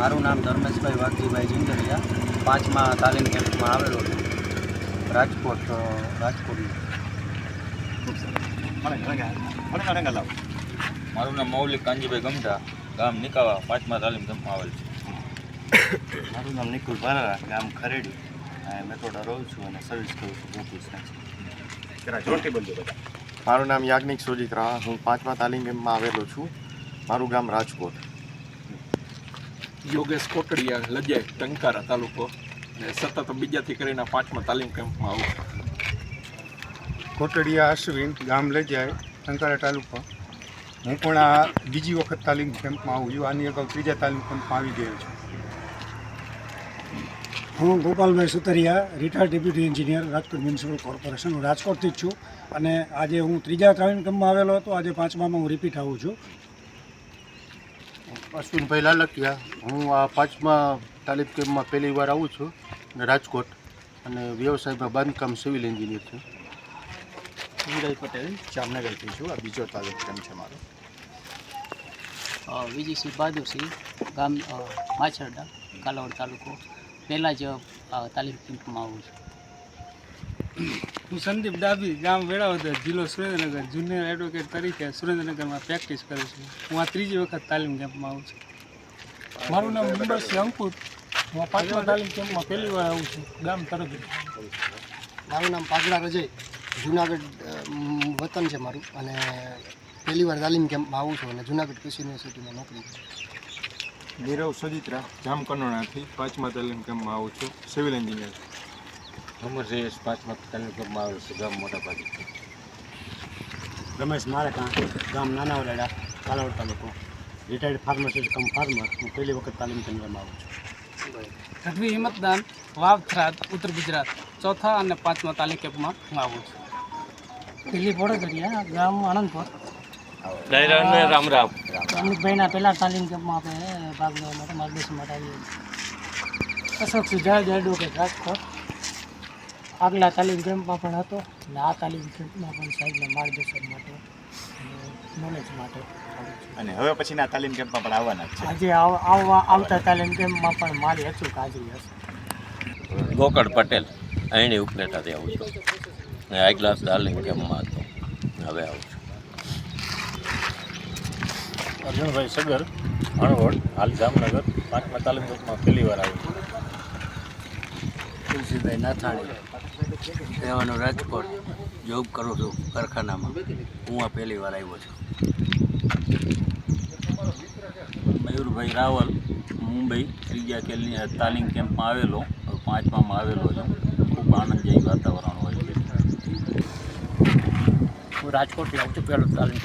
મારું નામ ધર્મેશભાઈ વાઘજીભાઈ જિંદરિયા પાંચમા તાલીમ કેમ્પમાં આવેલો છું. રાજકોટ અ, મારું નામ મૌલિક કાંજીભાઈ ગમઢા ગામ નિકાવા પાંચમા તાલીમ કેમ્પમાં આવેલ છે. મારું નામ નિકુલ બારા ગામ ખરેડી. મેથોડા મેટોડા રહું છું અને સર્વિસ કરું છું ગોકુલ સ્નેક્સ મારું નામ યાજ્ઞિક સુજીત રાહ હું પાંચમા તાલીમ કેમ્પમાં આવેલો છું. મારું ગામ રાજકોટ. યોગેશ કોટડિયા લજાય ટંકારા તાલુકો. ને સતત બીજાથી કરીને પાંચમા તાલીમ કેમ્પમાં આવું. છું કોટડિયા અશ્વિન ગામ લજાય ટંકારા તાલુકો. હું પણ આ બીજી વખત તાલીમ કેમ્પમાં આવું છું. આની અગાઉ ત્રીજા તાલીમ કેમ્પમાં આવી ગયો છું. હું Gopalbhai Sutariya retired deputy engineer Rajkot municipal corporation હું રાજકોટથી જ છું અને આજે હું ત્રીજા તાલીમ કેમ્પમાં આવેલો હતો. આજે પાંચમામાં હું રિપીટ આવું છું. અશ્વિનભાઈ લાલકિયા. હું આ પાંચમા તાલીમ કેમ્પમાં પહેલી વાર આવું છું રાજકોટ અને વ્યવસાયમાં બાંધકામ સિવિલ એન્જિનિયર છું. વિજય પટેલ જામનગરથી છું. આ બીજો તાલીમ કેમ્પ છે મારો. વિજયસિંહ બહાદુરસિંહ ગામ માછરડા કાલાવડ તાલુકો. પહેલાં જ તાલીમ કેમ્પમાં આવું છું. હું સંદીપ ડાબી ગામ વેળાવદર જિલ્લો સુરેન્દ્રનગર જુનિયર એડવોકેટ તરીકે સુરેન્દ્રનગરમાં પ્રેક્ટિસ કરું છું. હું આ ત્રીજી વખત તાલીમ કેમ્પમાં આવું છું. મારું નામ મુંબઈ અંકુર. હું આ પાંચમા તાલીમ કેમ્પમાં પહેલી વાર આવું છું ગામ તરફથી મારું નામ પાગડા રજય જુનાગઢ વતન છે મારું અને પહેલી વાર તાલીમ કેમ્પમાં આવું છું અને જુનાગઢ કૃષિ યુનિવર્સિટીમાં નોકરી કરું છું. નીરવ સજિત્રા જામકંડોળાથી પાંચમા તાલીમ કેમ્પમાં આવું છું સિવિલ એન્જિનિયર અમર જયેશ પાંચમા તાલીમ કેમ્પમાં આવેલ છે ગામ મોટા ભાગે રમેશ મારેકા ગામ નાના વડાડા કાલાવડ તાલુકો. રિટાયર્ડ ફાર્માસિસ્ટ કમ ફાર્મર હું પહેલી વખત તાલીમ કેન્દ્રમાં આવું છું. ગઢવી હિંમતદાન વાવ થરાદ ઉત્તર ગુજરાત. ચોથા અને પાંચમા તાલીમ કેમ્પમાં હું આવું છું. દિલ્હી વડોદરિયા ગામ આનંદપુર રામ રામ અમિતભાઈના પહેલાં તાલીમ કેમ્પમાં આપણે ભાગ લેવા માટે માર્ગદર્શન માટે આવીએ છીએ. અશોક સુજાજ એડવોકેટ રાજકોટ. આગલા તાલીમ કેમ્પમાં પણ હતો અને આ તાલીમ કેમ્પમાં પણ સાહેબના માર્ગદર્શન માટે અને નોલેજ માટે અને હવે પછીના તાલીમ કેમ્પમાં પણ આવવાના છે. આજે આવવા આવતા તાલીમ કેમ્પમાં પણ મારી અચૂક હાજરી હશે. ગોકળ પટેલ અહીંની ઉપલેટાથી આવું છું. ને ગ્લાસ તાલીમ કેમ્પમાં હતો. હવે આવું છું. અર્જુનભાઈ સગર હણવડ હાલ જામનગર પાંચમા તાલીમ કેમ્પમાં પહેલી વાર આવ્યો છું. તુલસીભાઈ નાથાણી રહેવાનું રાજકોટ જોબ કરું છું કારખાનામાં. હું આ પહેલી વાર આવ્યો છું. મયુરભાઈ રાવલ, મુંબઈ, ત્રીજા કેલની તાલીમ કેમ્પમાં આવેલો પાંચમામાં આવેલો છું. ખૂબ આનંદજયી વાતાવરણ હોય છે. હું રાજકોટથી આવું છું, પહેલો તાલીમ